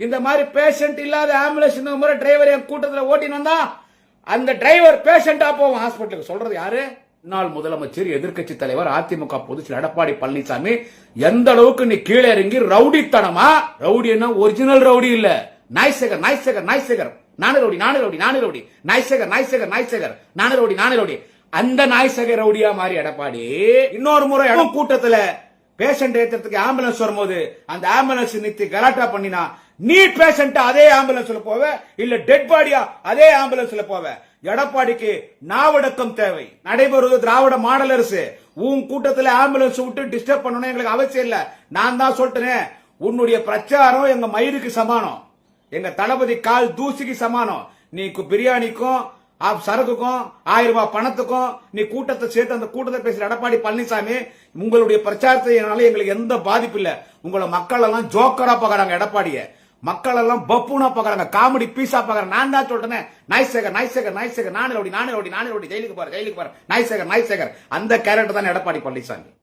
இந்த மாதிரி பேஷண்ட் இல்லாத ஆம்புலன்ஸ் இந்த முறை டிரைவர் என் கூட்டத்தில் ஓட்டின்னு வந்தா அந்த டிரைவர் பேஷண்டா போவோம் ஹாஸ்பிட்டலுக்கு சொல்றது யாரு? முன்னாள் முதலமைச்சர் எதிர்க்கட்சி தலைவர் அதிமுக பொதுச் எடப்பாடி பழனிசாமி. எந்த அளவுக்கு நீ கீழே இறங்கி ரவுடித்தனமா? ரவுடி என்ன? ஒரிஜினல் ரவுடி இல்ல. நாய்சேகர் நாய்சேகர் நாய்சேகர். நானு ரவுடி நானு ரவுடி நானு ரவுடி. நாய்சேகர் நாய்சேகர் நாய்சேகர். நானு ரவுடி நானு ரவுடி. அந்த நாய்சேகர் ரவுடியா மாறி எடப்பாடி. இன்னொரு முறை இடம் கூட்டத்துல பேஷண்ட் ஏத்துறதுக்கு ஆம்புலன்ஸ் வரும்போது அந்த ஆம்புலன்ஸ் நிறுத்தி கலாட்டா பண்ணினா நீ பேஷண்டா அதே ஆம்புலன்ஸ்ல போவ இல்ல டெட் பாடியா அதே ஆம்புலன்ஸ்ல போவ. எடப்பாடிக்கு நாவடக்கம் தேவை. நடைபெறுவது திராவிட மாடல் அரசு. உன் கூட்டத்துல ஆம்புலன்ஸ் விட்டு டிஸ்டர்ப் பண்ணணும் எங்களுக்கு அவசியம் இல்ல. நான் தான் சொல்லிட்டேனே. உன்னுடைய பிரச்சாரம் எங்க மயிருக்கு சமானம். எங்க தளபதி கால் தூசிக்கு சமானம். நீ பிரியாணிக்கும் சரக்குக்கும் ஆயிரம் ரூபாய் பணத்துக்கும் நீ கூட்டத்தை சேர்த்து அந்த கூட்டத்தை பேசுற எடப்பாடி பழனிசாமி உங்களுடைய பிரச்சாரத்தினால எங்களுக்கு எந்த பாதிப்பு இல்ல. உங்களை மக்கள் எல்லாம் ஜோக்கரா பாக்குறாங்க எடப்பாடியை. மக்கள் எல்லாம் பப்புனா பாக்குறாங்க. காமெடி பீஸா பாக்குறாங்க. நான் தான் சொல்றேன். நாய்சேகர் நாய்சேகர் நாய்சேகர் நானே ரவுடி நானே ரவுடி நானே ரவுடி ஜெயிலுக்கு போற ஜெயிலுக்கு போற நாய்சேகர் நாய்சேகர் அந்த கேரக்டர் தான் எடப்பாடி பழனிசாமி.